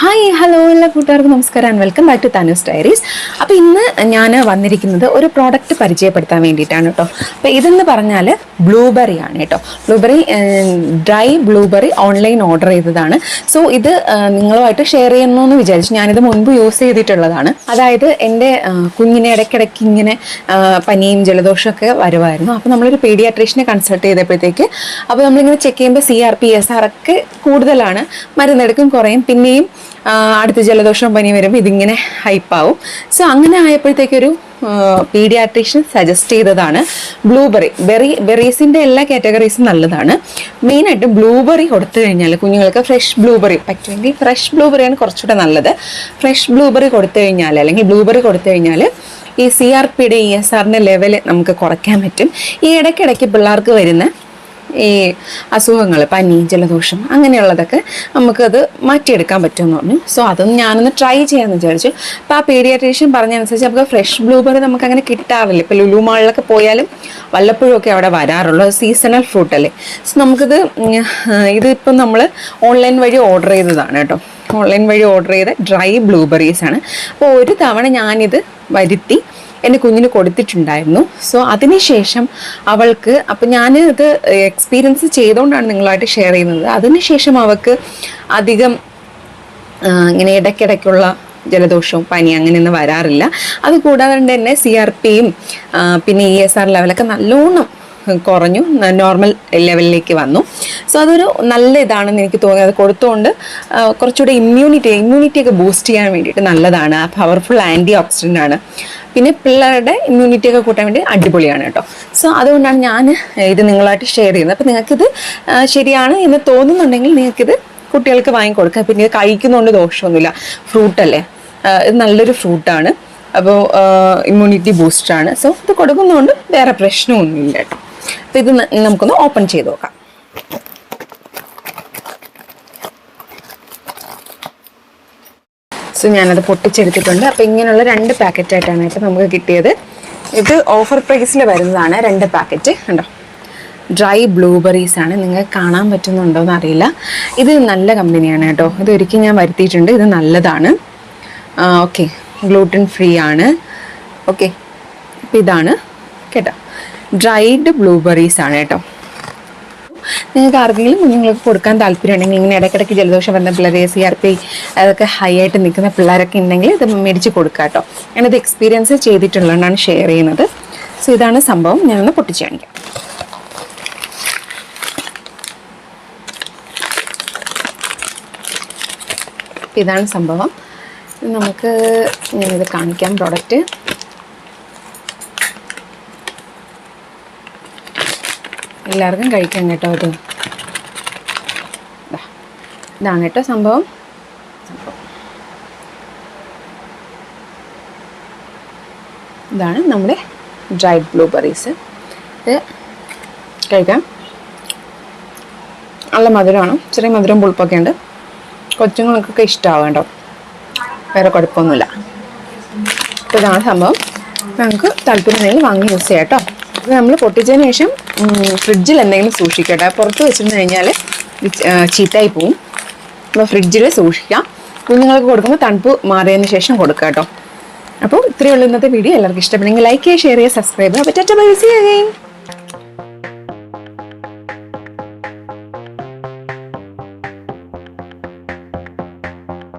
Hi hello എല്ലാ കൂട്ടുകാർക്കും നമസ്കാരം and welcome back to Thanu's diaries അപ്പോൾ ഇന്ന് ഞാൻ വന്നിരിക്കുന്നത് ഒരു പ്രോഡക്റ്റ് പരിചയപ്പെടുത്താൻ വേണ്ടിയിട്ടാണ് കേട്ടോ അപ്പോൾ ഇതെന്ന് പറഞ്ഞാൽ ബ്ലൂബെറി ആണ് കേട്ടോ blueberry dry blueberry online order ചെയ്തതാണ്. സോ ഇത് നിങ്ങളുമായിട്ട് ഷെയർ ചെയ്യണമെന്ന് വിചാരിച്ചു ഞാനിത് മുൻപ് യൂസ് ചെയ്തിട്ടുള്ളതാണ്. അതായത് എന്റെ കുഞ്ഞിനെ ഇടയ്ക്കിടയ്ക്ക് ഇങ്ങനെ പനിയും ജലദോഷമൊക്കെ വരുമായിരുന്നു അപ്പോൾ നമ്മളൊരു പീഡിയാട്രീഷനെ കൺസൾട്ട് ചെയ്തപ്പോഴത്തേക്ക് അപ്പോൾ നമ്മളിങ്ങനെ ചെക്ക് ചെയ്യുമ്പോൾ C R P S R ഒക്കെ കൂടുതലാണ്. മരുന്നെടുക്കും കുറയും. പിന്നെയും അടുത്ത ജലദോഷം പനി വരുമ്പോൾ ഇതിങ്ങനെ ഹൈപ്പാവും സോ അങ്ങനെ ആയപ്പോഴത്തേക്കൊരു പീഡിയാട്രീഷ്യൻ സജസ്റ്റ് ചെയ്തതാണ് ബ്ലൂബെറി ബെറി ബെറീസിന്റെ എല്ലാ കാറ്റഗറീസും നല്ലതാണ്. മെയിനായിട്ട് ബ്ലൂബെറി കൊടുത്തു കഴിഞ്ഞാൽ കുഞ്ഞുങ്ങൾക്ക് ഫ്രഷ് ബ്ലൂബെറി പറ്റുമെങ്കിൽ ഫ്രഷ് ബ്ലൂബെറിയാണ് കുറച്ചുകൂടെ നല്ലത്. ഫ്രഷ് ബ്ലൂബെറി കൊടുത്തു കഴിഞ്ഞാൽ അല്ലെങ്കിൽ ബ്ലൂബെറി കൊടുത്തു കഴിഞ്ഞാൽ ഈ സി ആർ പിയുടെ ഇ എസ് ആറിന്റെ ലെവൽ നമുക്ക് കുറയ്ക്കാൻ പറ്റും. ഈ ഇടയ്ക്കിടയ്ക്ക് പിള്ളേർക്ക് വരുന്ന ഈ അസുഖങ്ങൾ പനി ജലദോഷം അങ്ങനെയുള്ളതൊക്കെ നമുക്കത് മാറ്റിയെടുക്കാൻ പറ്റുമെന്ന് പറഞ്ഞു. സോ അതൊന്ന് ഞാനൊന്ന് ട്രൈ ചെയ്യാമെന്ന് വിചാരിച്ചു. അപ്പോൾ ആ പീഡിയാട്രീഷ്യൻ പറഞ്ഞതനുസരിച്ച് നമുക്ക് ഫ്രഷ് ബ്ലൂബെറി നമുക്ക് അങ്ങനെ കിട്ടാറില്ല. ഇപ്പോൾ ലുലു മാളിലൊക്കെ പോയാലും വല്ലപ്പോഴും ഒക്കെ അവിടെ വരാറുള്ളൂ. സീസണൽ ഫ്രൂട്ട് അല്ലേ. സോ നമുക്കിത് ഇതിപ്പം നമ്മൾ ഓൺലൈൻ വഴി ഓർഡർ ചെയ്തതാണ് കേട്ടോ. ഓൺലൈൻ വഴി ഓർഡർ ചെയ്ത ഡ്രൈ ബ്ലൂബെറീസ് ആണ്. അപ്പോൾ ഒരു തവണ ഞാനിത് വരുത്തി എന്റെ കുഞ്ഞിന് കൊടുത്തിട്ടുണ്ടായിരുന്നു. സോ അതിനുശേഷം അവൾക്ക് അപ്പം ഞാൻ ഇത് എക്സ്പീരിയൻസ് ചെയ്തുകൊണ്ടാണ് നിങ്ങളായിട്ട് ഷെയർ ചെയ്യുന്നത്. അതിനുശേഷം അവൾക്ക് അധികം ഇങ്ങനെ ഇടയ്ക്കിടയ്ക്കുള്ള ജലദോഷവും പനി അങ്ങനെയൊന്നും വരാറില്ല. അതുകൂടാതെ തന്നെ സി ആർ പിയും പിന്നെ ഇ എസ് ആർ ലെവലൊക്കെ നല്ലോണം കുറഞ്ഞു. നോർമൽ ലെവലിലേക്ക് വന്നു. സോ അതൊരു നല്ല ഇതാണെന്ന് എനിക്ക് തോന്നി. അത് കൊടുത്തുകൊണ്ട് കുറച്ചുകൂടെ ഇമ്മ്യൂണിറ്റി ഇമ്മ്യൂണിറ്റി ഒക്കെ ബൂസ്റ്റ് ചെയ്യാൻ വേണ്ടിയിട്ട് നല്ലതാണ്. ആ പവർഫുൾ ആന്റി ഓക്സിഡന്റ് ആണ്. പിന്നെ പിള്ളേരുടെ ഇമ്മ്യൂണിറ്റി ഒക്കെ കൂട്ടാൻ വേണ്ടി അടിപൊളിയാണ് കേട്ടോ. സോ അതുകൊണ്ടാണ് ഞാൻ ഇത് നിങ്ങളായിട്ട് ഷെയർ ചെയ്യുന്നത്. അപ്പോൾ നിങ്ങൾക്കിത് ശരിയാണ് എന്ന് തോന്നുന്നുണ്ടെങ്കിൽ നിങ്ങൾക്കിത് കുട്ടികൾക്ക് വാങ്ങിക്കൊടുക്കുക പിന്നെ ഇത് കഴിക്കുന്നതുകൊണ്ട് ദോഷമൊന്നുമില്ല. ഫ്രൂട്ടല്ലേ ഇത് നല്ലൊരു ഫ്രൂട്ടാണ് അപ്പോൾ ഇമ്മ്യൂണിറ്റി ബൂസ്റ്റാണ് സോ ഇത് കൊടുക്കുന്നതുകൊണ്ട് വേറെ പ്രശ്നമൊന്നുമില്ല കേട്ടോ. അപ്പോൾ ഇത് നമുക്കൊന്ന് ഓപ്പൺ ചെയ്ത് നോക്കാം. സോ ഞാനത് പൊട്ടിച്ചെടുത്തിട്ടുണ്ട്. അപ്പോൾ ഇങ്ങനെയുള്ള രണ്ട് പാക്കറ്റ് പാക്കറ്റായിട്ടാണ് കേട്ടോ നമുക്ക് കിട്ടിയത്. ഇത് ഓഫർ പ്രൈസിൽ വരുന്നതാണ് രണ്ട് പാക്കറ്റ് കണ്ടോ? ഡ്രൈ ബ്ലൂബെറീസ് ആണ്. നിങ്ങൾക്ക് കാണാൻ പറ്റുന്നുണ്ടോ എന്ന് അറിയില്ല ഇത് നല്ല കമ്പനിയാണ് കേട്ടോ. ഇത് ഒരിക്കലും ഞാൻ വരുത്തിയിട്ടുണ്ട്. ഇത് നല്ലതാണ്. ഓക്കെ ഗ്ലൂട്ടൻ ഫ്രീ ആണ്. ഓക്കെ അപ്പോൾ ഇതാണ്. കേട്ടോ. ഡ്രൈഡ് ബ്ലൂബെറീസ് ആണ് കേട്ടോ. നിങ്ങൾക്ക് ആർക്കെങ്കിലും കുഞ്ഞുങ്ങൾക്ക് കൊടുക്കാൻ താല്പര്യം ഉണ്ടെങ്കിൽ ഇങ്ങനെ ഇടയ്ക്കിടയ്ക്ക് ജലദോഷം വരുന്ന പിള്ളേരെ സി ആർ പി അതൊക്കെ ഹൈ ആയിട്ട് നിൽക്കുന്ന പിള്ളേരൊക്കെ ഉണ്ടെങ്കിൽ ഇത് മേടിച്ച് കൊടുക്കുക കേട്ടോ. ഞാനത് എക്സ്പീരിയൻസ് ചെയ്തിട്ടുള്ളതുകൊണ്ടാണ് ഷെയർ ചെയ്യുന്നത്. സോ ഇതാണ് സംഭവം. ഞാനൊന്ന് പൊട്ടിച്ച് കാണിക്കാം. ഇതാണ് സംഭവം. നമുക്ക് ഞാനിത് കാണിക്കാം പ്രോഡക്റ്റ് എല്ലാവർക്കും കഴിക്കാം കേട്ടോ ഇത്. ഇതാണ് കേട്ടോ സംഭവം. ഇതാണ് നമ്മുടെ ഡ്രൈഡ് ബ്ലൂബെറീസ് ഇത് കഴിക്കാം. നല്ല മധുരമാണ്. ചെറിയ മധുരം പുളിപ്പൊക്കെ ഉണ്ട്. കൊച്ചുങ്ങൾക്കൊക്കെ ഇഷ്ടമാവും കേട്ടോ. വേറെ കുഴപ്പമൊന്നുമില്ല. അപ്പോൾ ഇതാണ് സംഭവം. നമുക്ക് താല്പര്യമുണ്ടെങ്കിൽ വാങ്ങി യൂസ് ചെയ്യാം കേട്ടോ. ഇത് നമ്മൾ പൊട്ടിച്ചതിന് ശേഷം ഫ്രിഡ്ജിൽ എന്തെങ്കിലും സൂക്ഷിക്കട്ടെ. പുറത്ത് വെച്ചിരുന്ന് കഴിഞ്ഞാൽ ചീത്തായി പോവും. അപ്പോൾ ഫ്രിഡ്ജിൽ സൂക്ഷിക്കാം. കുഞ്ഞുങ്ങൾക്ക് കൊടുക്കുമ്പോൾ തണുപ്പ് മാറിയതിന് ശേഷം കൊടുക്കുക കേട്ടോ. അപ്പോൾ ഇത്രയുള്ള ഇന്നത്തെ വീഡിയോ എല്ലാവർക്കും ഇഷ്ടപ്പെടുന്നെങ്കിൽ ലൈക്ക് ചെയ്യുക ഷെയർ ചെയ്യുക സബ്സ്ക്രൈബ് ചെയ്യുക. ബൈ